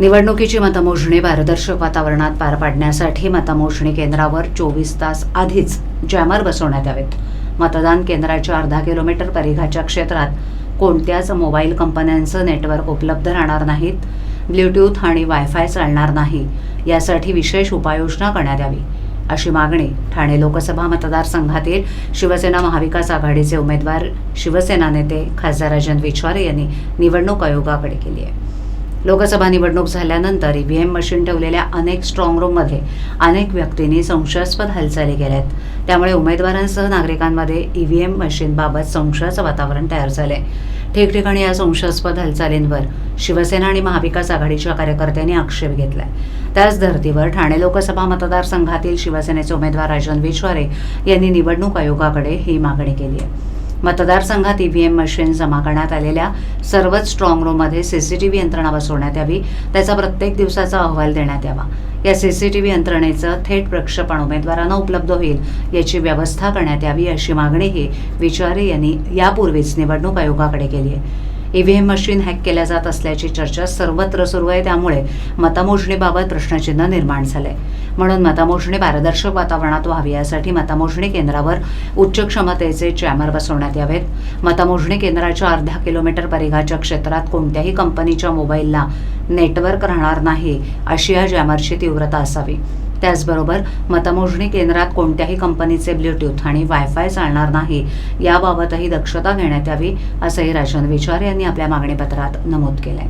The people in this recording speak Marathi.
निवडणुकीची मतमोजणी पारदर्शक वातावरणात पार पाडण्यासाठी मतमोजणी केंद्रावर चोवीस तास आधीच जॅमर बसवण्यात यावेत. मतदान केंद्राच्या अर्धा किलोमीटर परिघाच्या क्षेत्रात कोणत्याच मोबाईल कंपन्यांचं नेटवर्क उपलब्ध राहणार नाहीत ब्ल्यूटूथ आणि वायफाय चालणार नाही यासाठी विशेष उपाययोजना करण्यात यावी अशी मागणी ठाणे लोकसभा मतदारसंघातील शिवसेना महाविकास आघाडीचे उमेदवार शिवसेना नेते खासदार अजंत विचारे यांनी निवडणूक आयोगाकडे केली आहे. लोकसभा निवडणूक झाल्यानंतर ईव्हीएम मशीन ठेवलेल्या अनेक स्ट्रॉंग रूममध्ये अनेक व्यक्तींनी संशयास्पद हालचाली केल्या आहेत त्यामुळे उमेदवारांसह नागरिकांमध्ये ईव्हीएम मशीनबाबत संशयाचं वातावरण तयार झालंय. ठिकठिकाणी या संशयास्पद हालचालींवर शिवसेना आणि महाविकास आघाडीच्या कार्यकर्त्यांनी आक्षेप घेतलाय. त्याच धर्तीवर ठाणे लोकसभा मतदारसंघातील शिवसेनेचे उमेदवार राजन विश्वारे यांनी निवडणूक आयोगाकडे ही मागणी केली आहे. मतदारसंघात ईव्हीएम मशीन जमा करण्यात आलेल्या सर्वच स्ट्रॉंग रूममध्ये सीसीटीव्ही यंत्रणा बसवण्यात यावी त्याचा प्रत्येक दिवसाचा अहवाल देण्यात यावा. या सीसीटीव्ही यंत्रणेचं थेट प्रक्षेपण उमेदवारांना उपलब्ध होईल याची व्यवस्था करण्यात यावी अशी मागणीही विचारे यांनी यापूर्वीच निवडणूक आयोगाकडे केली आहे. ईव्हीएम मशीन हॅक केल्या जात असल्याची चर्चा सर्वत्र सुरू आहे त्यामुळे मतमोजणीबाबत प्रश्नचिन्ह निर्माण झालंय. म्हणून मतमोजणी पारदर्शक वातावरणात व्हावी यासाठी मतमोजणी केंद्रावर उच्च क्षमतेचे चॅमर बसवण्यात यावेत. मतमोजणी केंद्राच्या अर्ध्या किलोमीटर परिघाच्या क्षेत्रात कोणत्याही कंपनीच्या मोबाईलला नेटवर्क राहणार नाही अशी या जॅमरची तीव्रता असावी. त्याचबरोबर मतमोजणी केंद्रात कोणत्याही कंपनीचे ब्ल्यूटूथ आणि वायफाय चालणार नाही याबाबतही दक्षता घेण्यात यावी असंही राजन विचार यांनी आपल्या मागणीपत्रात नमूद केलं आहे